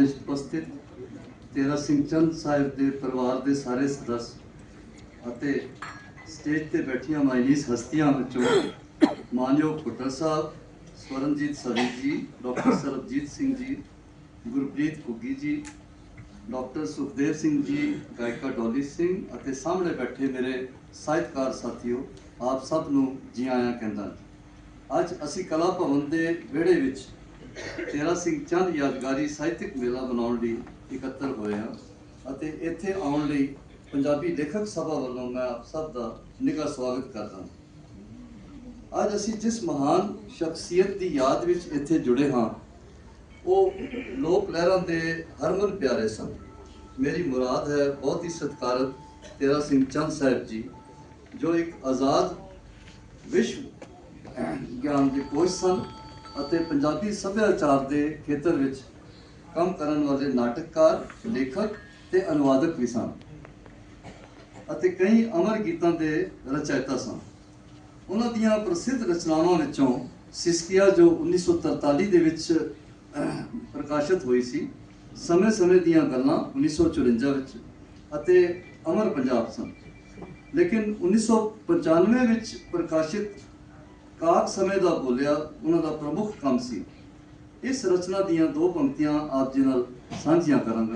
ਵਿੱਚ ਉਪਸਥਿਤ ਤੇਰਾ ਸਿੰਘ ਚੰਦ ਸਾਹਿਬ ਦੇ ਪਰਿਵਾਰ ਦੇ ਸਾਰੇ ਸਦੱਸ ਅਤੇ ਸਟੇਜ ਤੇ ਬੈਠੀਆਂ ਮਾਇਨੀਸ ਹਸਤੀਆਂ ਵਿੱਚੋਂ ਮਾਨਯੋਗ ਭੁੱਟਰ ਸਾਹਿਬ, ਸਵਰਨਜੀਤ ਸਵੀ ਜੀ, ਡਾਕਟਰ ਸਰਬਜੀਤ ਸਿੰਘ ਜੀ, ਗੁਰਪ੍ਰੀਤ ਕੁੱਗੀ ਜੀ, ਡਾਕਟਰ ਸੁਖਦੇਵ ਸਿੰਘ ਜੀ, ਗਾਇਕਾ ਡੋਲੀ ਸਿੰਘ ਅਤੇ ਸਾਹਮਣੇ ਬੈਠੇ ਮੇਰੇ ਸਾਹਿਤਕਾਰ ਸਾਥੀਓ, ਆਪ ਸਭ ਨੂੰ ਜੀ ਆਇਆਂ ਕਹਿੰਦਾ ਅੱਜ ਅਸੀਂ ਕਲਾ ਭਵਨ ਦੇ ਵਿਹੜੇ ਵਿੱਚ ਤੇਰਾ ਸਿੰਘ ਚੰਦ ਯਾਦਗਾਰੀ ਸਾਹਿਤਿਕ ਮੇਲਾ ਮਨਾਉਣ ਲਈ ਇਕੱਤਰ ਹੋਏ ਹਾਂ ਅਤੇ ਇੱਥੇ ਆਉਣ ਲਈ ਪੰਜਾਬੀ ਲੇਖਕ ਸਭਾ ਵੱਲੋਂ ਮੈਂ ਆਪ ਸਭ ਦਾ ਨਿੱਘਾ ਸਵਾਗਤ ਕਰਦਾ ਹਾਂ। ਅੱਜ ਅਸੀਂ ਜਿਸ ਮਹਾਨ ਸ਼ਖਸੀਅਤ ਦੀ ਯਾਦ ਵਿੱਚ ਇੱਥੇ ਜੁੜੇ ਹਾਂ, ਉਹ ਲੋਕ ਲਹਿਰਾਂ ਦੇ ਹਰਮਨ ਪਿਆਰੇ ਸਨ। ਮੇਰੀ ਮੁਰਾਦ ਹੈ ਬਹੁਤ ਹੀ ਸਤਿਕਾਰਤ ਤੇਰਾ ਸਿੰਘ ਚੰਦ ਸਾਹਿਬ ਜੀ, ਜੋ ਇੱਕ ਆਜ਼ਾਦ ਵਿਸ਼ਵ ਗਿਆਨ ਦੇ ਕੋਚ ਸਨ ਅਤੇ ਪੰਜਾਬੀ ਸੱਭਿਆਚਾਰ ਦੇ ਖੇਤਰ ਵਿੱਚ ਕੰਮ ਕਰਨ ਵਾਲੇ ਨਾਟਕਕਾਰ, ਲੇਖਕ ਤੇ ਅਨੁਵਾਦਕ ਵੀ ਸਨ ਅਤੇ ਕਈ ਅਮਰ ਗੀਤਾਂ ਦੇ ਰਚਇਤਾ ਸਨ। ਉਹਨਾਂ ਦੀਆਂ ਪ੍ਰਸਿੱਧ ਰਚਨਾਵਾਂ ਵਿੱਚੋਂ ਸਿਸਕੀਆ ਜੋ 1943 ਦੇ ਵਿੱਚ ਪ੍ਰਕਾਸ਼ਿਤ ਹੋਈ ਸੀ ਸਮੇਂ-ਸਮੇਂ ਦੀਆਂ ਗੱਲਾਂ 1954 ਵਿੱਚ ਅਤੇ ਅਮਰ ਪੰਜਾਬ ਸਨ। ਲੇਕਿਨ 1995 ਵਿੱਚ ਪ੍ਰਕਾਸ਼ਿਤ ਕਾਕ ਸਮੇਂ ਦਾ ਬੋਲਿਆ, ਉਹਨਾਂ ਦਾ ਪ੍ਰਮੁੱਖ ਕੰਮ ਸੀ। ਇਸ ਰਚਨਾ ਦੀਆਂ ਦੋ ਪੰਕਤੀਆਂ ਆਪ ਜੀ ਨਾਲ ਸਾਂਝੀਆਂ ਕਰਾਂਗਾ।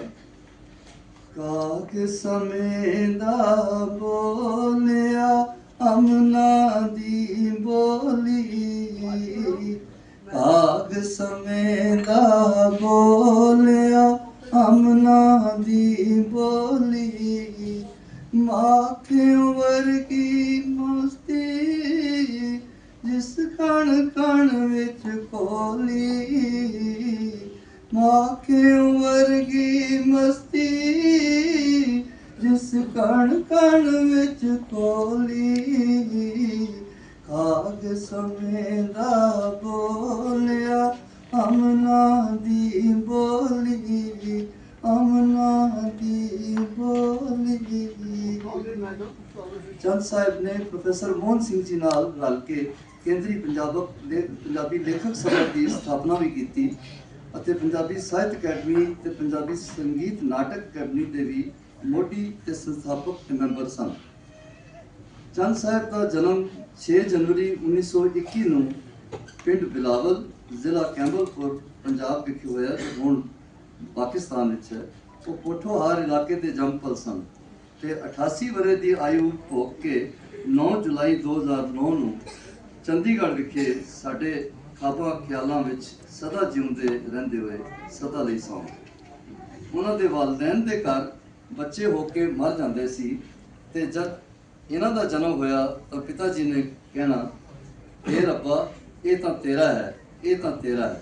ਕਾਕ ਸਮੇਂ ਦਾ ਬੋਲਿਆ, ਅਮਨਾ ਦੀ ਬੋਲੀ। ਕਾਗ ਸਮੇਂ ਦਾ ਬੋਲਿਆ, ਅਮਨਾ ਦੀ ਬੋਲੀ। ਮਾਖਿਓ ਵਰਗੀ ਜਿਸ ਕਣ ਕਣ ਵਿੱਚ ਕੋਲੀ ਮਾਖਿਓ ਵਰਗੀ ਮਸਤੀ? ਜਿਸ ਕਣ ਕਣ ਵਿੱਚ ਕੋਲੀ, ਕਾਗ ਸਮੇਂ ਦਾ ਬੋਲਿਆ, ਅਮਨਾ ਦੀ ਬੋਲੀ, ਅਮਨਾ ਦੀ ਬੋਲੀ। ਚੰਦ ਸਾਹਿਬ ਨੇ ਪ੍ਰੋਫੈਸਰ ਮੋਹਨ ਸਿੰਘ ਜੀ ਨਾਲ ਰਲ ਕੇ ਕੇਂਦਰੀ ਪੰਜਾਬ ਲੇ- ਪੰਜਾਬੀ ਲੇਖਕ ਸਭਾ ਦੀ ਸਥਾਪਨਾ ਵੀ ਕੀਤੀ ਅਤੇ ਪੰਜਾਬੀ ਸਾਹਿਤ ਅਕੈਡਮੀ ਤੇ ਪੰਜਾਬੀ ਸੰਗੀਤ ਨਾਟਕ ਅਕੈਡਮੀ ਦੇ ਵੀ ਮੋਢੀ ਤੇ ਸੰਸਥਾਪਕ ਮੈਂਬਰ ਸਨ। ਚੰਦ ਸਾਹਿਬ ਦਾ ਜਨਮ 6 ਜਨਵਰੀ 1921 ਨੂੰ ਪਿੰਡ ਬਿਲਾਵਲ, ਜ਼ਿਲ੍ਹਾ ਕੈਂਬਲਪੁਰ, ਪੰਜਾਬ ਵਿਖੇ ਹੋਇਆ ਜੋ ਹੁਣ ਪਾਕਿਸਤਾਨ ਵਿੱਚ ਹੈ। ਉਹ ਪੋਠੋਹਾਰ ਇਲਾਕੇ ਦੇ ਜੰਮਪਲ ਸਨ ਤੇ 88 ਵਰੇ ਦੀ ਆਯੂ ਭੋਗ ਕੇ 9 ਜੁਲਾਈ 2009 ਨੂੰ ਚੰਡੀਗੜ੍ਹ ਵਿਖੇ ਸਾਡੇ ਖਾਬਾਂ ਖਿਆਲਾਂ ਵਿੱਚ ਸਦਾ ਜਿਉਂਦੇ ਰਹਿੰਦੇ ਹੋਏ ਸਦਾ ਲਈ ਸੌਂ। ਉਹਨਾਂ ਦੇ ਵਾਲਿਦੈਨ ਦੇ ਘਰ ਬੱਚੇ ਹੋ ਕੇ ਮਰ ਜਾਂਦੇ ਸੀ ਤੇ ਜਦ ਇਹਨਾਂ ਦਾ ਜਨਮ ਹੋਇਆ ਤਾਂ ਪਿਤਾ ਜੀ ਨੇ ਕਹਿਣਾ ਇਹ ਰੱਬਾ ਇਹ ਤਾਂ ਤੇਰਾ ਹੈ ਇਹ ਤਾਂ ਤੇਰਾ ਹੈ।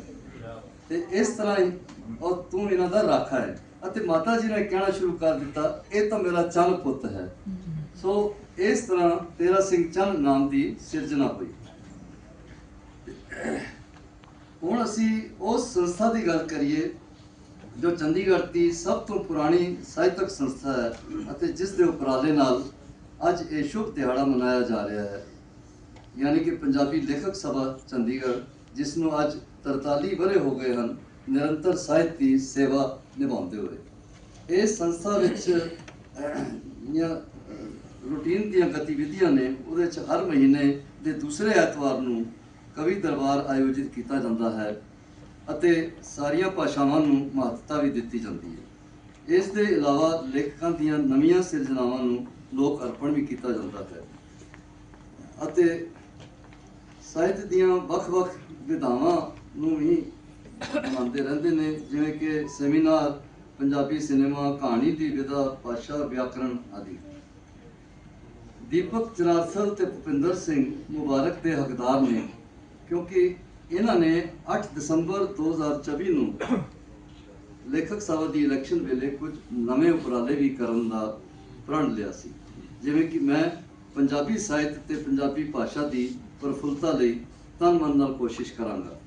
ਤੇ ਇਸ ਤਰ੍ਹਾਂ ਹੀ ਔਰ ਤੂੰ ਇਹਨਾਂ ਦਾ ਰਾਖਾ ਹੈ। ਅਤੇ ਮਾਤਾ ਜੀ ਨੇ ਕਹਿਣਾ ਸ਼ੁਰੂ ਕਰ ਦਿੱਤਾ ਇਹ ਤਾਂ ਮੇਰਾ ਚੰਨ ਪੁੱਤ ਹੈ। ਸੋ ਇਸ ਤਰ੍ਹਾਂ ਤੇਰਾ ਸਿੰਘ ਚੰਨ ਨਾਮ ਦੀ ਸਿਰਜਣਾ ਹੋਈ। ਹੁਣ ਅਸੀਂ ਉਸ ਸੰਸਥਾ ਦੀ ਗੱਲ ਕਰੀਏ, ਜੋ ਚੰਡੀਗੜ੍ਹ ਦੀ ਸਭ ਤੋਂ ਪੁਰਾਣੀ ਸਾਹਿਤਕ ਸੰਸਥਾ ਹੈ ਅਤੇ ਜਿਸ ਦੇ ਉਪਰਾਲੇ ਨਾਲ ਅੱਜ ਇਹ ਸ਼ੁਭ ਦਿਹਾੜਾ ਮਨਾਇਆ ਜਾ ਰਿਹਾ ਹੈ। ਯਾਨੀ ਕਿ ਪੰਜਾਬੀ ਲੇਖਕ ਸਭਾ ਚੰਡੀਗੜ੍ਹ, ਜਿਸ ਨੂੰ ਅੱਜ 43 ਵਰੇ ਹੋ ਗਏ ਹਨ, ਨਿਰੰਤਰ ਸਾਹਿਤ ਦੀ ਸੇਵਾ ਨਿਭਾਉਂਦੇ ਹੋਏ। ਇਸ ਸੰਸਥਾ ਵਿੱਚ ਜਿਹੜੀਆਂ ਰੂਟੀਨ ਦੀਆਂ ਗਤੀਵਿਧੀਆਂ ਨੇ, ਉਹਦੇ 'ਚ ਹਰ ਮਹੀਨੇ ਦੇ ਦੂਸਰੇ ਐਤਵਾਰ ਨੂੰ ਕਵੀ ਦਰਬਾਰ ਆਯੋਜਿਤ ਕੀਤਾ ਜਾਂਦਾ ਹੈ ਅਤੇ ਸਾਰੀਆਂ ਭਾਸ਼ਾਵਾਂ ਨੂੰ ਮਹੱਤਤਾ ਵੀ ਦਿੱਤੀ ਜਾਂਦੀ ਹੈ। ਇਸ ਦੇ ਇਲਾਵਾ ਲੇਖਕਾਂ ਦੀਆਂ ਨਵੀਆਂ ਸਿਰਜਣਾਵਾਂ ਨੂੰ ਲੋਕ ਅਰਪਣ ਵੀ ਕੀਤਾ ਜਾਂਦਾ ਹੈ ਅਤੇ ਸਾਹਿਤ ਦੀਆਂ ਵੱਖ-ਵੱਖ ਵਿਧਾਵਾਂ ਨੂੰ ਵੀ ਮੰਨਦੇ ਰਹਿੰਦੇ ਨੇ, ਜਿਵੇਂ ਕਿ ਸੈਮੀਨਾਰ, ਪੰਜਾਬੀ ਸਿਨੇਮਾ, ਕਹਾਣੀ ਦੀ ਵਿਧਾ, ਭਾਸ਼ਾ ਵਿਆਕਰਣ ਆਦਿ। ਦੀਪਕ ਜਨਾਰਥਲ ਤੇ ਭੁਪਿੰਦਰ ਸਿੰਘ ਮੁਬਾਰਕ ਦੇ ਹੱਕਦਾਰ ਨੇ ਕਿਉਂਕਿ ਇਹਨਾਂ ਨੇ 8 ਦਸੰਬਰ 2024 ਨੂੰ ਲੇਖਕ ਸਭਾ ਦੀ ਇਲੈਕਸ਼ਨ ਵੇਲੇ ਕੁਝ ਨਵੇਂ ਉਪਰਾਲੇ ਵੀ ਕਰਨ ਦਾ ਪ੍ਰਣ ਲਿਆ ਸੀ। ਜਿਵੇਂ ਕਿ ਮੈਂ ਪੰਜਾਬੀ ਸਾਹਿਤ ਤੇ ਪੰਜਾਬੀ ਭਾਸ਼ਾ ਦੀ ਪ੍ਰਫੁੱਲਤਾ ਲਈ ਤਨ ਮਨ ਨਾਲ ਕੋਸ਼ਿਸ਼ ਕਰਾਂਗਾ।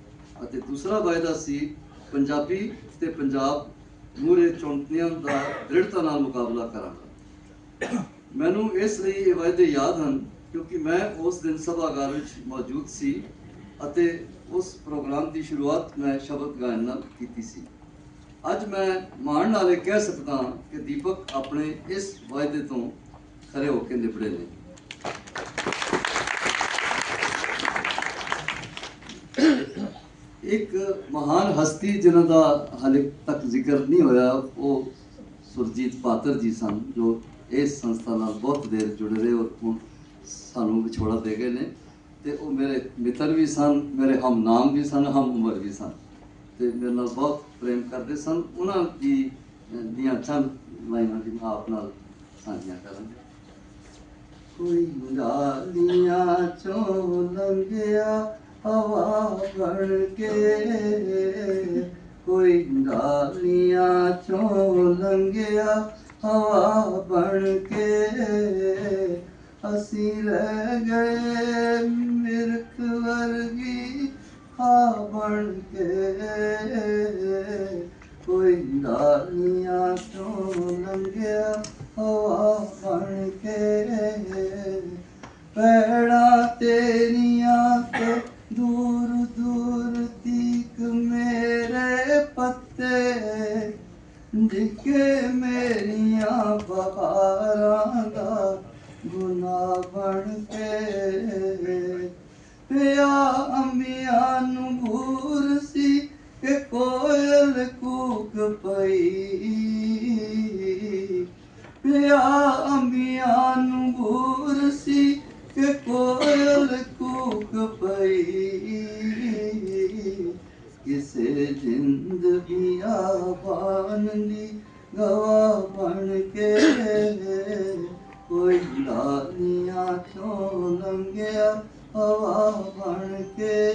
ਅਤੇ ਦੂਸਰਾ ਵਾਅਦਾ ਸੀ, ਪੰਜਾਬੀ ਤੇ ਪੰਜਾਬ ਮੂਰੇ ਚੁਣਤੀਆਂ ਦਾ ਦ੍ਰਿੜਤਾ ਨਾਲ ਮੁਕਾਬਲਾ ਕਰਾਂਗਾ। ਮੈਨੂੰ ਇਸ ਲਈ ਇਹ ਵਾਅਦੇ ਯਾਦ ਹਨ ਕਿਉਂਕਿ ਮੈਂ ਉਸ ਦਿਨ ਸਭਾਗਾਰ ਵਿੱਚ ਮੌਜੂਦ ਸੀ। ਅਤੇ ਉਸ ਪ੍ਰੋਗਰਾਮ ਦੀ ਸ਼ੁਰੂਆਤ ਮੈਂ ਸ਼ਬਦ ਗਾਇਨ ਨਾਲ ਕੀਤੀ ਸੀ। ਅੱਜ ਮੈਂ ਮਾਣ ਨਾਲ ਇਹ ਕਹਿ ਸਕਦਾ ਹਾਂ ਕਿ ਦੀਪਕ ਆਪਣੇ ਇਸ ਵਾਅਦੇ ਤੋਂ ਖਰੇ ਹੋ ਕੇ ਨਿਬੜੇ ਨੇ। ਇੱਕ ਮਹਾਨ ਹਸਤੀ ਜਿਨ੍ਹਾਂ ਦਾ ਹਾਲੇ ਤੱਕ ਜ਼ਿਕਰ ਨਹੀਂ ਹੋਇਆ, ਉਹ ਸੁਰਜੀਤ ਪਾਤਰ ਜੀ ਸਨ, ਜੋ ਇਸ ਸੰਸਥਾ ਨਾਲ ਬਹੁਤ ਦੇਰ ਜੁੜੇ ਰਹੇ ਔਰ ਹੁਣ ਸਾਨੂੰ ਵਿਛੋੜਾ ਦੇ ਗਏ ਨੇ। ਤੇ ਉਹ ਮੇਰੇ ਮਿੱਤਰ ਵੀ ਸਨ, ਮੇਰੇ ਹਮ ਨਾਮ ਵੀ ਸਨ, ਹਮ ਉਮਰ ਵੀ ਸਨ। ਤੇ ਮੇਰੇ ਨਾਲ ਬਹੁਤ ਪ੍ਰੇਮ ਕਰਦੇ ਸਨ। ਉਹਨਾਂ ਦੀ ਦੀਆਂ ਚੰਦ ਲਾਈਨਾਂ ਦੀ ਮੈਂ ਆਪ ਨਾਲ ਸਾਂਝੀਆਂ ਕਰਾਂਗਾ। ਕੋਈ ਡਾਲੀਆਂ ਚੋਂ ਲੰਘਿਆ, ਹਵਾ ਬਣ ਕੇ। ਕੋਈ ਡਾਲੀਆਂ ਚੋਂ ਲੰਘਿਆ, ਹਵਾ ਬਣ ਕੇ। ਅਸੀਂ ਰਹਿ ਗਏ। ਮਿਰਖ ਵਰਗੀ ਆ ਬਣ ਕੇ ਕੋਈ ਡਾਲੀਆਂ ਤੋਂ ਲੰਘਿਆ ਹਵਾ ਬਣ ਕੇ ਪੈੜਾ ਤੇਰੀਆਂ ਤੇ ਦੂਰ ਦੂਰ ਤੀਕ ਮੇਰੇ ਪੱਤੇ ਡਿੱਗੇ। ਜ਼ਿੰਦਗੀਆਂ ਜ਼ਿੰਦਗੀ ਦੀ ਗਵਾ ਬਣ ਕੇ ਕੋਈ ਲਾਲੀਆਂ ਚੋਂ ਲੰਘਿਆ ਹਵਾ ਬਣ ਕੇ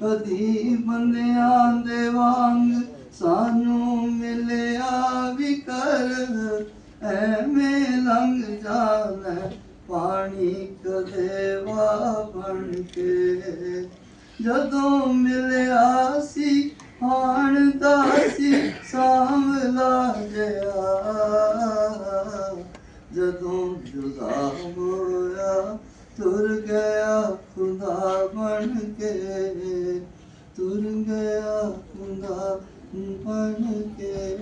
ਕਦੀ ਬੰਦਿਆਂ ਦੇ ਵਾਂਗ ਸਾਨੂੰ ਮਿਲਿਆ ਵੀ ਕਰ ਐਵੇਂ ਲੰਘ ਜਾਣਾ ਪਾਣੀ ਕਦੇ ਵਾ ਬਣ ਕੇ ਜਦੋਂ ਮਿਲਿਆ ਸੀ, ਹਾਣ ਦਾ ਸੀ ਸਾਂਵਲਾ ਗਿਆ ਜਦੋਂ ਜੁਦਾ ਹੋਇਆ, ਤੁਰ ਗਿਆ ਖੁਦਾ ਬਣ ਕੇ। ਤੁਰ ਗਿਆ ਖੁਦਾ ਬਣ ਕੇ।